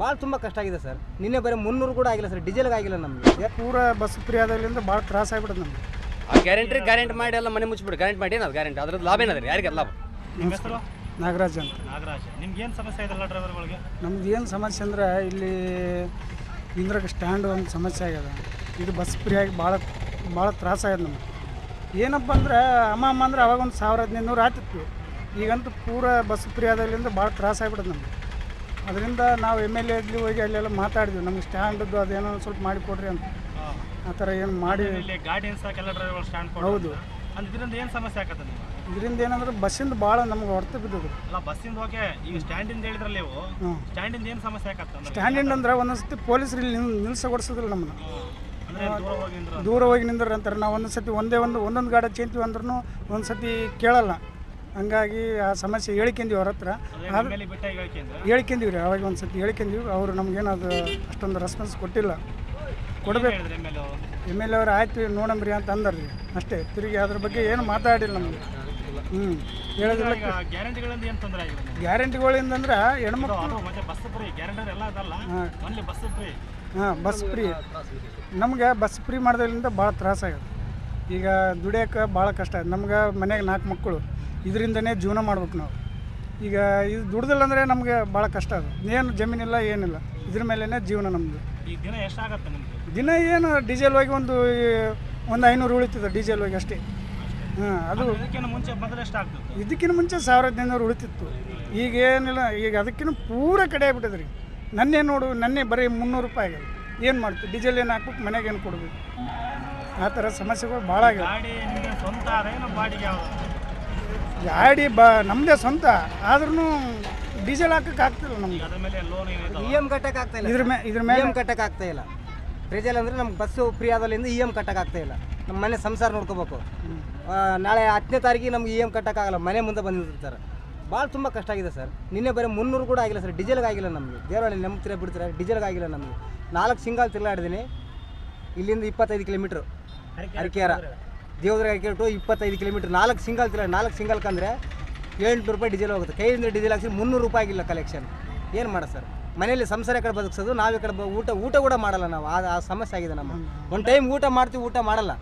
ಭಾಳ ತುಂಬ ಕಷ್ಟ ಆಗಿದೆ ಸರ್. ನಿನ್ನೆ ಬರೀ ಮುನ್ನೂರು ಕೂಡ ಆಗಿಲ್ಲ ಸರ್ ಡೀಸೆಲ್ಗೆ ಆಗಿಲ್ಲ ನಮಗೆ. ಪೂರ ಬಸ್ ಫ್ರೀ ಆದಾಗಲಿಂದ ಭಾಳ ತ್ರಾಸ ಆಗ್ಬಿಡುತ್ತೆ ನಮಗೆ. ಆ ಗ್ಯಾರಂಟಿ ಗ್ಯಾರಂಟಿ ಮಾಡಿ ಎಲ್ಲ ಮನೆ ಮುಚ್ಚಿಬಿಡು ಗ್ಯಾರಂಟಿ ಮಾಡಿ ಏನದು ಗ್ಯಾರಂಟಿ? ಅದ್ರದ್ದು ಲಾಭ ಏನಾದ್ರೆ? ಯಾರಿಗೆ ಲಾಭ? ನಿಮ್ಮ ಹೆಸರು? ನಾಗರಾಜ್ ಅಂತ. ನಾಗರಾಜ್. ನಿಮ್ಗೆ ಏನು ಸಮಸ್ಯೆ ಇದಲ್ಲ ಡ್ರೈವರ್ಗಳಿಗೆ ನಮ್ದು ಏನು ಸಮಸ್ಯೆ ಅಂದ್ರೆ ಇಲ್ಲಿ ಇಂದ್ರಕ್ಕೆ ಸ್ಟ್ಯಾಂಡ್ ಒಂದು ಸಮಸ್ಯೆ ಆಗ್ಯದ. ಇದು ಬಸ್ ಫ್ರೀ ಆಗಿ ಭಾಳ ಭಾಳ ತ್ರಾಸ ಆಗ್ಯದ ನಮ್ಗೆ. ಏನಪ್ಪ ಅಂದ್ರೆ ಅಮ್ಮ ಅಮ್ಮ ಅಂದ್ರೆ ಅವಾಗ ಒಂದು ಸಾವಿರ ಹದಿನೈದು ನೂರು ಆಗ್ತಿತ್ತು ಈಗಂತೂ ಪೂರ ಬಸ್ ಫ್ರೀ ಆದಾಗಲಿಂದ ಭಾಳ ತ್ರಾಸ ಆಗ್ಬಿಡುತ್ತೆ ನಮ್ಗೆ. ಅದರಿಂದ ನಾವು ಎಂ ಎಲ್ ಎಲ್ಲಿ ಹೋಗಿ ಅಲ್ಲೆಲ್ಲ ಮಾತಾಡಿದ್ವಿ. ನಮ್ಗೆ ಸ್ಟ್ಯಾಂಡದ್ದು ಅದೇನೋ ಸ್ವಲ್ಪ ಮಾಡಿಕೊಡ್ರಿ ಅಂತ. ಆ ಥರ ಏನು ಮಾಡಿ ಇಲ್ಲಿ ಗಾಡಿ ಎಲ್ಲ ಡ್ರೈವರ್ ಸ್ಟ್ಯಾಂಡ್ ಹೌದು. ಅಂದ್ರೆ ಇದರಿಂದ ಏನು ಸಮಸ್ಯೆ ಆಗತ್ತೆ ನೀವು ಇದರಿಂದ ಏನಂದ್ರೆ ಬಸ್ಸಿಂದ ಭಾಳ ನಮ್ಗೆ ಹೊರತು ಬಿದ್ದದು ಅಲ್ಲ ಬಸ್ಸಿಂದ ಹೋಗಿ ಈಗ ಸ್ಟ್ಯಾಂಡಿಂದ ಹೇಳಿದ್ರಲ್ಲ ನೀವು ಹ್ಞೂ ಸ್ಟ್ಯಾಂಡಿಂದ ಏನು ಸಮಸ್ಯೆ ಆಗತ್ತೆ ಅಂದ್ರೆ? ಸ್ಟ್ಯಾಂಡಿಂದ ಅಂದ್ರೆ ಒಂದೊಂದ್ಸತಿ ಪೊಲೀಸರು ಇಲ್ಲಿ ನಿಲ್ ನಿಲ್ಸಗೊಡಿಸೋದಿಲ್ಲ ನಮ್ಮನ್ನ. ಅಂದ್ರೆ ದೂರ ಹೋಗಿ ನಿಂದ್ರು ದೂರ ಹೋಗಿ ನಿಂದ್ರ ಅಂತಾರೆ. ನಾವು ಒಂದೊಂದು ಸತಿ ಒಂದೇ ಒಂದು ಒಂದೊಂದು ಗಾಡಿ ಚೇಂತೀವಿ ಅಂದ್ರೂ ಒಂದು ಸತಿ ಕೇಳಲ್ಲ. ಹಂಗಾಗಿ ಆ ಸಮಸ್ಯೆ ಹೇಳ್ಕೆಂದಿವಿ ಅವ್ರ ಹತ್ರ. ಹೇಳ್ಕೆಂದಿವಿ ರೀ ಅವಾಗ ಒಂದು ಸತಿ ಹೇಳ್ಕೆಂದಿವಿ ಅವರು ನಮ್ಗೇನು ಅದು ಅಷ್ಟೊಂದು ರೆಸ್ಪಾನ್ಸ್ ಕೊಟ್ಟಿಲ್ಲ. ಕೊಡಬೇಕು. ಎಂ ಎಲ್ ಎ ಅವ್ರು? ಆಯ್ತು ನೋಡಂಬ್ರಿ ಅಂತ ಅಂದರು ರೀ. ಅಷ್ಟೇ ತಿರುಗಿ ಅದ್ರ ಬಗ್ಗೆ ಏನು ಮಾತಾಡಿಲ್ಲ ನಮಗೆ. ಹ್ಞೂ ಹೇಳಿದ್ರೆ ಗ್ಯಾರಂಟಿಗಳಿಂದ ಅಂದ್ರೆ ಹೆಣ್ಮಕ್ಳು ಹಾಂ. ಬಸ್ ಫ್ರೀ ಹಾಂ ಬಸ್ ಫ್ರೀ ನಮ್ಗೆ ಬಸ್ ಫ್ರೀ ಮಾಡೋದ್ರಿಂದ ಭಾಳ ತ್ರಾಸ ಆಗುತ್ತೆ ಈಗ ದುಡಿಯೋಕೆ ಭಾಳ ಕಷ್ಟ ಆಯ್ತು ನಮ್ಗೆ ಮನೆಗೆ ನಾಲ್ಕು ಮಕ್ಕಳು. ಇದರಿಂದನೇ ಜೀವನ ಮಾಡ್ಬೇಕು ನಾವು. ಈಗ ಇದು ದುಡ್ದಿಲ್ಲ ಅಂದರೆ ನಮಗೆ ಭಾಳ ಕಷ್ಟ ಅದು. ಏನು ಜಮೀನಿಲ್ಲ ಏನಿಲ್ಲ. ಇದ್ರ ಮೇಲೇ ಜೀವನ ನಮ್ಮದು ದಿನ ಎಷ್ಟಾಗತ್ತೆ ನಿಮ್ಗೆ? ದಿನ ಏನು ಡೀಸೆಲ್ ಹೋಗಿ ಒಂದು ಒಂದು ಐನೂರು ಉಳಿತದೆ ಡೀಸೆಲ್ ಹೋಗಿ ಅಷ್ಟೇ. ಹಾಂ ಅದು ಇದಕ್ಕಿಂತ ಮುಂಚೆ ಮೊದಲು ಎಷ್ಟಾಗ್ತಿತ್ತು? ಇದಕ್ಕಿಂತ ಮುಂಚೆ ಸಾವಿರ ಐನೂರು ಉಳಿತಿತ್ತು. ಈಗ ಏನಿಲ್ಲ ಈಗ ಅದಕ್ಕಿಂತ ಪೂರ ಕಡೆ ಆಗ್ಬಿಟ್ಟದೆ ರೀ ನನ್ನೇ ನೋಡು ನನ್ನೇ ಬರೀ ಮುನ್ನೂರು ರೂಪಾಯಿ ಆಗ್ಯದ ಏನು ಮಾಡ್ತೀವಿ? ಡೀಸೆಲ್ ಏನು ಹಾಕ್ಬೇಕು? ಮನೆಗೆ ಏನು ಕೊಡಬೇಕು? ಆ ಥರ ಸಮಸ್ಯೆಗಳು ಭಾಳ ಆಗಿದೆ ಗಾಡಿ ನಿಮಗೆ ಸ್ವಂತ ಬಾಡಿಗೆ ಯಾವ್ದು? ಗಾಡಿ ಬ ನಮ್ಮದೇ ಸ್ವಂತ ಆದ್ರೂ ಡೀಸೆಲ್ ಹಾಕಕ್ಕೆ ಆಗ್ತಿಲ್ಲ ನಮ್ಗೆ. ಇ ಎಂ ಕಟ್ಟಕ್ಕೆ ಆಗ್ತಾ ಇಲ್ಲ. ಇದ್ರ ಮೇ ಇದ್ರ ಇ ಮೇಲೆ ಎಂ ಕಟ್ಟಕ್ಕೆ ಆಗ್ತಾ ಇಲ್ಲ. ಡೀಸೆಲ್ ಅಂದರೆ ನಮ್ಗೆ ಬಸ್ಸು ಫ್ರೀ ಆದಲ್ಲಿಂದ ಇ ಎಂ ಕಟ್ಟಕ್ಕೆ ಆಗ್ತಾ ಇಲ್ಲ. ನಮ್ಮ ಮನೆ ಸಂಸಾರ ನೋಡ್ಕೋಬೇಕು. ಆ, ನಾಳೆ ಹತ್ತನೇ ತಾರೀಕಿಗೆ ನಮ್ಗೆ ಇ ಎಂ ಕಟ್ಟಕ್ಕಾಗಲ್ಲ ಮನೆ ಮುಂದೆ ಬಂದಿರ್ತಾರೆ. ಭಾಳ ತುಂಬ ಕಷ್ಟ ಆಗಿದೆ ಸರ್. ನಿನ್ನೆ ಬರೀ ಮುನ್ನೂರು ಕೂಡ ಆಗಿಲ್ಲ ಸರ್. ಡೀಸೆಲ್ಗೆ ಆಗಿಲ್ಲ ನಮಗೆ. ದೇವರಲ್ಲಿ ನಂಬ್ತೀರ ಬಿಡ್ತೀರ? ಡೀಸೆಲ್ಗೆ ಆಗಿಲ್ಲ ನಮಗೆ. ನಾಲ್ಕು ಸಿಂಗಲ್ ತಿರ್ಗಾಡಿದ್ದೀನಿ. ಇಲ್ಲಿಂದ ಇಪ್ಪತ್ತೈದು ಕಿಲೋಮೀಟ್ರ್ ಅರಿಕೆರ ದೇವದ್ರ ಹಾಕಿಟ್ಟು ಟು ಇಪ್ಪತ್ತೈದು ಕಿಲೋಮೀಟ್ರ್ ನಾಲ್ಕು ಸಿಂಗಲ್ ತಿರ ನಾಲ್ಕು ಸಿಂಗಲ್ ಕಂದರೆ ಏಳ್ನೂರು ರೂಪಾಯಿ ಡೀಸೆಲ್ ಹೋಗುತ್ತೆ. ಕೈಯಿಂದ ಡೀಸೆಲ್ ಹಾಕಿಸಿ ಮುನ್ನೂರು ರೂಪಾಯಿ ಆಗಿಲ್ಲ ಕಲೆಕ್ಷನ್ ಏನು ಮಾಡ ಸರ್ ಮನೇಲಿ ಸಂಸಾರ ಕಡೆ ಬದುಕ್ಸೋದು ನಾವು ಈ ಕಡೆ ಊಟ ಊಟ ಕೂಡ ಮಾಡಲ್ಲ ನಾವು. ಆ ಆ ಸಮಸ್ಯೆ ಆಗಿದೆ ನಮ್ಮ. ಒಂದು ಟೈಮ್ ಊಟ ಮಾಡ್ತೀವಿ ಊಟ ಮಾಡಲ್ಲ?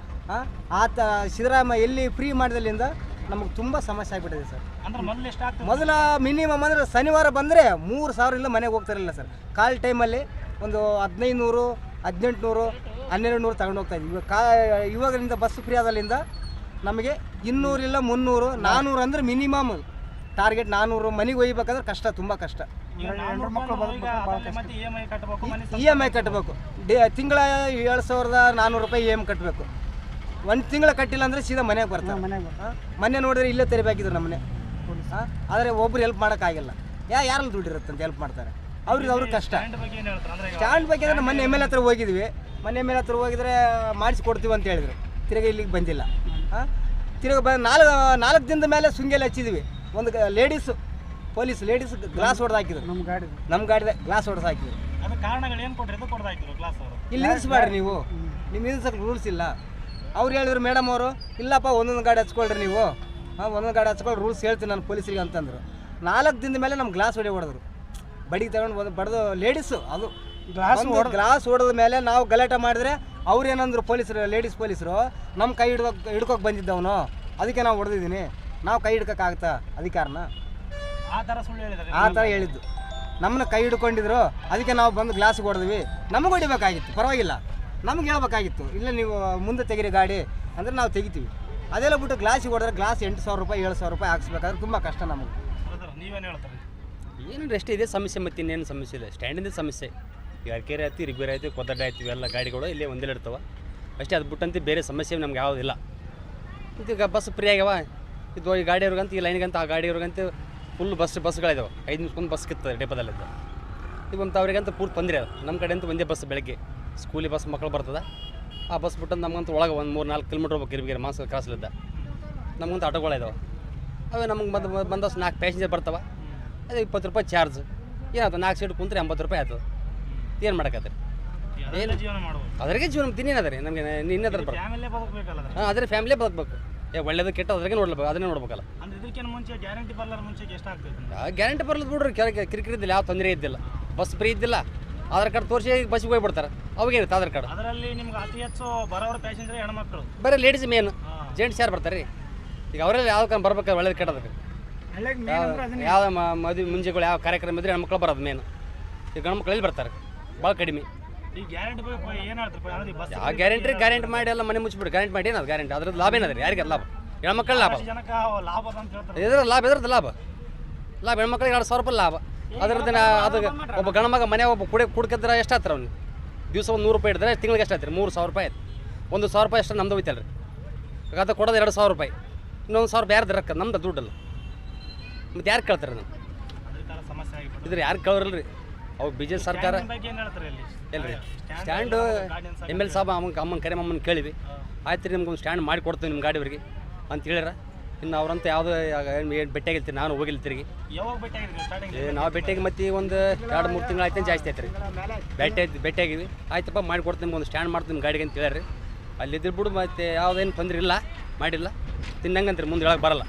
ಆತ ಸಿದ್ದರಾಮ ಎಲ್ಲಿ ಫ್ರೀ ಮಾಡಿದಲ್ಲಿಂದ ನಮಗೆ ತುಂಬ ಸಮಸ್ಯೆ ಆಗಿಬಿಟ್ಟಿದೆ ಸರ್ ಅಂದ್ರೆ ಮೊದಲು ಎಷ್ಟಾಗ್ತದೆ ಮೊದಲ ಮಿನಿಮಮ್ ಅಂದರೆ ಶನಿವಾರ ಬಂದರೆ ಮೂರು ಸಾವಿರ ಇಲ್ಲ ಮನೆಗೆ ಹೋಗ್ತಾರಿಲ್ಲ ಸರ್ ಕಾಲ್ ಟೈಮಲ್ಲಿ ಒಂದು ಹದಿನೈದು ನೂರು ಹದಿನೆಂಟು ನೂರು ಹನ್ನೆರಡು ನೂರು ತಗೊಂಡು ಹೋಗ್ತಾ ಇದ್ವಿ ಇವಾಗ ಕಾ ಇವಾಗಲಿಂದ ಬಸ್ ಫ್ರೀ ಆದಲ್ಲಿಂದ ನಮಗೆ ಇನ್ನೂರಿಲ್ಲ ಮುನ್ನೂರು ನಾನ್ನೂರು ಅಂದರೆ ಮಿನಿಮಮ್ ಟಾರ್ಗೆಟ್ ನಾನ್ನೂರು ಮನೆಗೆ ಒಯ್ಬೇಕಂದ್ರೆ ಕಷ್ಟ ತುಂಬ ಕಷ್ಟ. ಇ ಎಂ ಐ ಕಟ್ಟಬೇಕು ಮನೆ ಇ ಕಟ್ಟಬೇಕು ಡೇ ತಿಂಗಳ ಏಳು ಸಾವಿರದ ನಾನ್ನೂರು ರೂಪಾಯಿ ಇ ಎಂ ಕಟ್ಟಬೇಕು ಒಂದು ತಿಂಗಳ ಕಟ್ಟಿಲ್ಲ ಅಂದರೆ ಸೀದಾ ಮನೆಗೆ ಬರ್ತಾರೆ. ಮನೆ ನೋಡಿದ್ರೆ ಇಲ್ಲೇ ತೆರಿಬೇಕಿದ್ರು ನಮ್ಮನೆ. ಆದರೆ ಒಬ್ರು ಹೆಲ್ಪ್ ಮಾಡೋಕ್ಕಾಗಿಲ್ಲ ಯಾ ಯಾರಲ್ಲಿ ದುಡ್ಡಿರುತ್ತೆ ಅಂತ ಹೆಲ್ಪ್ ಮಾಡ್ತಾರೆ? ಅವ್ರಿಗೆ ಅವ್ರಿಗೆ ಕಷ್ಟ. ಸ್ಟ್ಯಾಂಡ್ ಬಗ್ಗೆ ಅಂದರೆ ಹೇಳ್ತಾರೆ? ಅಂದ್ರೆ ಸ್ಟ್ಯಾಂಡ್ ಬಗ್ಗೆ ಅಂದ್ರೆ ಮೊನ್ನೆ ಎಂ ಎಲ್ ಹತ್ರ ಹೋಗಿದ್ವಿ. ಮೊನ್ನೆ ಮೇಲೆ ಹತ್ರ ಹೋಗಿದ್ರೆ ಮಾಡಿಸ್ಕೊಡ್ತೀವಿ ಅಂತ ಹೇಳಿದ್ರು. ತಿರ್ಗಿ ಇಲ್ಲಿಗೆ ಬಂದಿಲ್ಲ. ಹಾಂ ತಿರ್ಗಿ ಬ ನಾಲ್ಕು ನಾಲ್ಕು ದಿನದ ಮೇಲೆ ಸುಂಗೆಲ್ಲ ಹಚ್ಚಿದ್ವಿ. ಒಂದು ಲೇಡೀಸು ಪೊಲೀಸ್ ಲೇಡೀಸ್ ಗ್ಲಾಸ್ ಹೊಡೆದು ಹಾಕಿದ್ರು. ನಮ್ಮ ಗಾಡಿ ನಮ್ಮ ಗಾಡಿದೆ ಗ್ಲಾಸ್ ಹೊಡೆದು ಹಾಕಿದ್ರು. ಇಲ್ಲಿ ನಿಲ್ಲಿಸ್ಬೇಡ್ರಿ ನೀವು. ನಿಮ್ಮ ನಿಲ್ಸಕ್ಕೆ ರೂಲ್ಸ್ ಇಲ್ಲ. ಅವ್ರು ಹೇಳಿದ್ರು ಮೇಡಮ್ ಅವರು ಇಲ್ಲಪ್ಪ ಒಂದೊಂದು ಗಾಡಿ ಹಚ್ಕೊಳ್ರಿ ನೀವು. ಹಾಂ ಒಂದೊಂದು ಗಾಡಿ ಹಚ್ಕೊಂಡು ರೂಲ್ಸ್ ಹೇಳ್ತೀನಿ ನಾನು ಪೊಲೀಸರಿಗೆ ಅಂತಂದ್ರು. ನಾಲ್ಕು ದಿನದ ಮೇಲೆ ನಮ್ಮ ಗ್ಲಾಸ್ ಹೊಡೆ ಹೊಡೆದ್ರು. ಬಡಿಗೆ ತಗೊಂಡು ಒಂದು ಬಡ್ದು ಲೇಡೀಸು ಅದು. ಗ್ಲಾಸ್ ಗ್ಲಾಸ್ ಹೊಡೆದ ಮೇಲೆ ನಾವು ಗಲಾಟೆ ಮಾಡಿದ್ರೆ ಅವ್ರು ಏನಂದ್ರು ಪೊಲೀಸರು ಲೇಡೀಸ್ ಪೊಲೀಸರು ನಮ್ಮ ಕೈ ಹಿಡ್ಕೊ ಹಿಡ್ಕೋಕೆ ಬಂದಿದ್ದವನು ಅದಕ್ಕೆ ನಾವು ಹೊಡೆದಿದ್ದೀನಿ. ನಾವು ಕೈ ಹಿಡ್ಕೋಕ್ಕಾಗತ್ತಾ ಅಧಿಕಾರನ? ಆ ಥರ ಸುಳ್ಳು ಆ ಥರ ಹೇಳಿದ್ದು. ನಮ್ಮನ್ನ ಕೈ ಹಿಡ್ಕೊಂಡಿದ್ರು ಅದಕ್ಕೆ ನಾವು ಬಂದು ಗ್ಲಾಸ್ ಹೊಡೆದ್ವಿ. ನಮಗೆ ಹೊಡಿಬೇಕಾಗಿತ್ತು ಪರವಾಗಿಲ್ಲ. ನಮ್ಗೆ ಹೇಳ್ಬೇಕಾಗಿತ್ತು ಇಲ್ಲ ನೀವು ಮುಂದೆ ತೆಗೀರಿ ಗಾಡಿ ಅಂದರೆ ನಾವು ತೆಗಿತೀವಿ. ಅದೆಲ್ಲ ಬಿಟ್ಟು ಗ್ಲಾಸಿಗೆ ಹೊಡೆದ್ರೆ ಗ್ಲಾಸ್ ಎಂಟು ಸಾವಿರ ರೂಪಾಯಿ ಏಳು ಸಾವಿರ ರೂಪಾಯಿ ಹಾಕ್ಸ್ಬೇಕಾದ್ರೆ ತುಂಬ ಕಷ್ಟ ನಮಗೆ. ನೀವೇನು ಹೇಳ್ತಾರೆ? ಏನು ರೆಸ್ಟ್ ಇದೆ ಸಮಸ್ಯೆ ಮತ್ತೆ ಇನ್ನೇನು ಸಮಸ್ಯೆ ಇದೆ ಸ್ಟ್ಯಾಂಡಿಂದ ಸಮಸ್ಯೆ. ಈಗ ಅರ್ಕೆರೆ ಆಯ್ತು ರಿಗ್ಬೇರ್ ಆಯ್ತು ಕೊದ್ದಡ್ಡ ಆಯ್ತು, ಇವೆಲ್ಲ ಗಾಡಿಗಳು ಇಲ್ಲೇ ಒಂದೇ ಇರ್ತವೆ. ಅಷ್ಟೇ ಅದು ಬಿಟ್ಟಂತೆ ಬೇರೆ ಸಮಸ್ಯೆ ನಮ್ಗೆ ಯಾವುದಿಲ್ಲ ಈಗ ಬಸ್ ಫ್ರೀ ಆಗ್ಯಾವ. ಇದು ಈ ಗಾಡಿಯವ್ರಿಗಂತ, ಈ ಲೈನ್ಗಂತ, ಆ ಗಾಡಿಯವ್ರಿಗಂತ ಫುಲ್ ಬಸ್ ಬಸ್ಗಳಿದಾವೆ ಐದು ನಿಮಿಷಕ್ಕೊಂದು ಬಸ್ ಕಿತ್ತದೆ ಡೆಪದಲ್ಲಿದ್ದ ಈಗ ಒಂದು ಅವ್ರಿಗಂತ ಪೂರ್ತಿ ತೊಂದರೆ ಅದು. ನಮ್ಮ ಕಡೆ ಅಂತೂ ಒಂದೇ ಬಸ್ ಬೆಳಗ್ಗೆ. ಸ್ಕೂಲಿ ಬಸ್ ಮಕ್ಕಳು ಬರ್ತದೆ. ಆ ಬಸ್ ಬಿಟ್ಟಂತ ನಮಗಂತ ಒಳಗೆ ಒಂದು ಮೂರು ನಾಲ್ಕು ಕಿಲೋಮೀಟ್ರ್ ಹೋಗ್ಬೇಕು ಇರ್ಬೇಕಿರ ಮಾಸ್ ಕ್ರಾಸ್ಲಿದ್ದ ನಮಗಂತ ಆಟೋಗಳಿದಾವೆ ಅವೇ ನಮಗೆ ಬಂದು ಬಂದಷ್ಟು ನಾಲ್ಕು ಪ್ಯಾಸೆಂಜರ್ ಬರ್ತವೆ. ಅದೇ ಇಪ್ಪತ್ತು ರೂಪಾಯಿ ಚಾರ್ಜ್ ಏನಾಯ್ತು, ನಾಲ್ಕು ಸೀಟ್ ಕುಂತ್ರೆ ಎಂಬತ್ತು ರೂಪಾಯಿ ಆಯ್ತು ಏನು ಮಾಡಕತ್ತೀರಿ? ಏನು ಜೀವನ ಮಾಡ್ಬೋದು. ಅದ್ರಾಗೆ ಜೀವನ ತಿನ್ನೇನು ಅದ ರೀ ನಮಗೆ ನಿನ್ನದ್ರ ಬರ ಫ್ಯಾಮಿಲಿ ಬದುಕಬೇಕಲ್ಲ ಅದ್ರ ಹಾಂ ಅದ್ರ ಫ್ಯಾಮಿಲಿ ಬದುಕಬೇಕು. ಏ ಒಳ್ಳೇದು ಕೆಟ್ಟ ಅದ್ರಾಗೆ ನೋಡ್ಬೇಕು ಅದನ್ನೇ ನೋಡ್ಬೇಕಲ್ಲ. ಅಂದ್ರೆ ಇದಕ್ಕಿಂತ ಮುಂಚೆ ಗ್ಯಾರಂಟಿ ಬರಲ್ದು ಬಿಡ್ರಿ ಕೆರೆ ಗ್ಯಾರಂಟಿ ಬಿಡ್ರಿ ಕೆಲ ಕಿರಿಕಿರಿದ್ದಿಲ್ಲ ಯಾವ ತೊಂದರೆ ಇದ್ದಿಲ್ಲ. ಬಸ್ ಫ್ರೀ ಇದ್ದಿಲ್ಲ ಆಧಾರ್ ಕಾರ್ಡ್ ತೋರಿಸಿ ಬಸ್ಸಿಗೆ ಹೋಗ್ಬಿಡ್ತಾರೆ ಅವಾಗೇನಿತ್ತು ಆಧಾರ್ ಕಾರ್ಡ್? ಅದರಲ್ಲಿ ನಿಮ್ಗೆ ಅತಿ ಹೆಚ್ಚು ಬರೋರು ಪ್ಯಾಸೆಂಜರ್ ಹೆಣ್ಮಕ್ಳು. ಬರೀ ಲೇಡೀಸ್ ಮೇನ್ ಜೆಂಟ್ಸ್ ಯಾರು ಬರ್ತಾರೆ? ರೀ ಈಗ ಅವರೆಲ್ಲ ಯಾವ ಕಾರಣ ಬರ್ಬೇಕು ಒಳ್ಳೇದು ಕೆಟ್ಟದಕ್ಕೆ ಯಾವ ಮದುವೆ ಮುಂಜೆಗಳು ಯಾವ ಕಾರ್ಯಕ್ರಮ ಇದ್ರೆ ಹೆಣ್ಮಕ್ಳು ಬರೋದು ಮೇನ್ ಈಗ ಗಂಡ್ಮಕ್ಳು ಎಲ್ಲಿ ಬರ್ತಾರೆ? ಭಾಳ ಕಡಿಮೆ. ಈ ಗ್ಯಾರಂಟಿ ಯಾವ ಗ್ಯಾರಂಟಿ ಗ್ಯಾರಂಟಿ ಮಾಡಿ ಎಲ್ಲ ಮನೆ ಮುಚ್ಚಿಬಿಡು ಗ್ಯಾರಂಟಿ ಮಾಡಿ ಏನದು? ಗ್ಯಾರಂಟಿ ಅದ್ರದ್ದು ಲಾಭ ಏನದ ರೀ? ಯಾರಿಗೆ ಲಾಭ? ಹೆಣ್ಮಕ್ಳು ಲಾಭ. ಇದ್ರ ಲಾಭ ಇದ್ರದ್ದು ಲಾಭ ಲಾಭ. ಹೆಣ್ಮಕ್ಳಿಗೆ ಎರಡು ಸಾವಿರ ರೂಪಾಯಿ ಲಾಭ. ಅದ್ರದ್ದು ಅದು ಒಬ್ಬ ಗಣಮಗ ಮನೆ ಒಬ್ಬ ಕುಡಿ ಕುಡ್ಕಿದ್ರೆ ಎಷ್ಟು ಆತ್ರ ಅವ್ನು ದಿವಸ ಒಂದು ನೂರು ರೂಪಾಯಿ ಹಿಡಿದ್ರೆ ತಿಂಗಳಿಗೆ ಎಷ್ಟು ಆಯ್ತು ಮೂರು ಸಾವಿರ ರೂಪಾಯಿ ಆಯ್ತು. ಒಂದು ಸಾವಿರ ರೂಪಾಯಿ ಅಷ್ಟು ನಮ್ದು ಹೋಯ್ತಲ್ಲ ರೀ ಅದು ಕೊಡೋದು ಎರಡು ಸಾವಿರ ರೂಪಾಯಿ. ಇನ್ನೊಂದು ಸಾವಿರ ರೂಪಾಯಿ ಯಾರ್ದು ರೊಕ್ಕ? ನಮ್ದು ದುಡ್ಡಲ್ಲ. ಮತ್ತು ಯಾರು ಕೇಳ್ತಾರೆ ನಾನು ಇದ್ರೆ ಯಾರು ಕೇಳೋರಲ್ಲ ರೀ ಅವು ಬಿ ಜೆ ಸರ್ಕಾರ ಹೇಳ್ತಾರೆ ಇಲ್ಲಿ ಎಲ್ರಿ ಸ್ಟ್ಯಾಂಡು ಎಂ ಎಲ್ ಸಾಬ್ ಅಮ್ಮನ ಅಮ್ಮನ ಕರೆ ಅಮ್ಮನ ಕೇಳಿವಿ. ಆಯ್ತು ರೀ ನಿಮ್ಗೆ ಒಂದು ಸ್ಟ್ಯಾಂಡ್ ಮಾಡಿ ಕೊಡ್ತೀವಿ ನಿಮ್ಮ ಗಾಡಿಯವರಿಗೆ ಅಂತ ಹೇಳ್ಯಾರ. ಇನ್ನು ಅವ್ರಂತ ಯಾವುದೋ ಏನು ಭೇಟಿಯಾಗಿರ್ತೀರಿ ನಾನು ಹೋಗಿಲ್ಲ ತಿರುಗಿ. ನಾವು ಭೇಟಿಯಾಗಿ ಮತ್ತೆ ಒಂದು ಎರಡು ಮೂರು ತಿಂಗಳು ಆಯ್ತು ಜಾಸ್ತಿ ಆಯ್ತು ರೀ. ಭೇಟಿ ಭೇಟಿಯಾಗಿವಿ ಆಯ್ತಪ್ಪ ಮಾಡಿ ಕೊಡ್ತೀನಿ ನಿಮ್ಗೆ ಒಂದು ಸ್ಟ್ಯಾಂಡ್ ಮಾಡ್ತೀನಿ ನಿಮ್ಮ ಗಾಡಿಗೆ ಅಂತ ಹೇಳ್ಯಾರ ರೀ. ಇದ್ರ ಬಿಡು ಮತ್ತೆ ಯಾವುದೇನು ತೊಂದರೆ ಇಲ್ಲ ಮಾಡಿಲ್ಲ. ತಿನ್ನಂಗಂತ್ರಿ ಮುಂದೆ ಹೇಳಕ್ಕೆ ಬರಲ್ಲ.